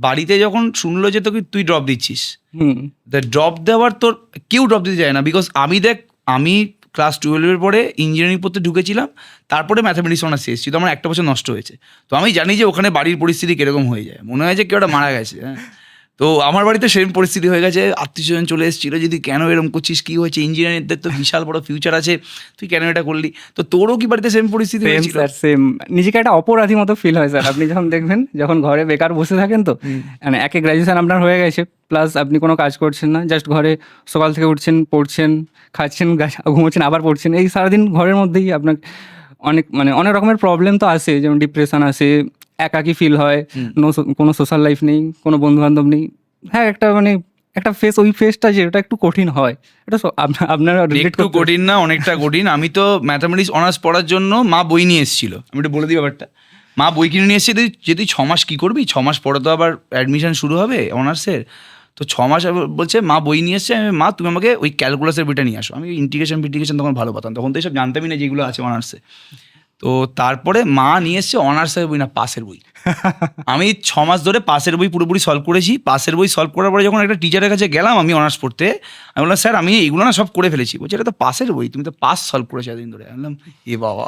বাড়িতে যখন শুনলো যে তোকে তুই ড্রপ দিচ্ছিস ড্রপ দেওয়ার তোর কেউ ড্রপ দিতে যায় না বিকজ আমি দেখ আমি ক্লাস টুয়েলভের পরে ইঞ্জিনিয়ারিং পড়তে ঢুকেছিলাম তারপরে ম্যাথামেটিক্স অনার্স এসেছি তো আমার একটা বছর নষ্ট হয়েছে। তো আমি জানি যে ওখানে বাড়ির পরিস্থিতি কীরকম হয়ে যায়। মনে হয় যে কেউ মারা গেছে হ্যাঁ। তো আমার বাড়িতে সেম পরিস্থিতি হয়ে গেছে আত্মীয় স্বজন চলে এসেছিল যদি কেন এরকম করছিস? কি হয়েছে? ইঞ্জিনিয়ারিংদের তো বিশাল বড় ফিউচার আছে তুই কেন এটা করলি? তো তোরও কি বাড়িতে সেম পরিস্থিতি হয়েছিল? স্যার সেম নিজেকে একটা অপরাধী মতো ফিল হয় স্যার আপনি যখন দেখবেন যখন ঘরে বেকার বসে থাকেন তো মানে একে গ্র্যাজুয়েশন আপনার হয়ে গেছে প্লাস আপনি কোনো কাজ করছেন না জাস্ট ঘরে সকাল থেকে উঠছেন পড়ছেন খাচ্ছেন ঘুমোচ্ছেন আবার পড়ছেন এই সারাদিন ঘরের মধ্যেই আপনার অনেক মানে অনেক রকমের প্রবলেম তো আসে যেমন ডিপ্রেশন আসে একাকি ফিল হয়। কোনো সোশ্যাল লাইফ নেই কোনো বন্ধু বান্ধব নেই। হ্যাঁ একটা মানে একটা ফেস ওই ফেসটা যে ওটা একটু কঠিন হয়। এটা আপনারা একটু কঠিন না অনেকটা কঠিন। আমি তো ম্যাথামেটিক্স অনার্স পড়ার জন্য মা বই নিয়ে এসেছিল। আমি একটু বলে দিই ব্যাপারটা। মা বই কিনে নিয়ে এসেছে তুই যে তুই ছ মাস কী করবি? ছ মাস পরে তো আবার অ্যাডমিশন শুরু হবে অনার্সের তো ছ মাস বলছে মা বই নিয়ে এসছে। আমি, মা তুমি আমাকে ওই ক্যালকুলাসের বইটা নিয়ে আসো। আমি ইন্টিগ্রেশন ফিন্টিগ্রেশন তখন ভালো পাতাম। তখন তো এইসব জানতামই না যেগুলো আছে অনার্সে তো তারপরে মা নিয়ে এসছে অনার্সের বই না, পাশের বই। আমি ছ মাস ধরে পাশের বই পুরোপুরি সলভ করেছি। পাশের বই সলভ করার পরে যখন একটা টিচারের কাছে গেলাম আমি অনার্স পড়তে, আমি বললাম, স্যার, আমি এইগুলো না সব করে ফেলেছি। বলছি, এটা তো পাশের বই, তুমি তো পাস সলভ করেছ এতদিন ধরে। আমি বললাম, এ বাবা।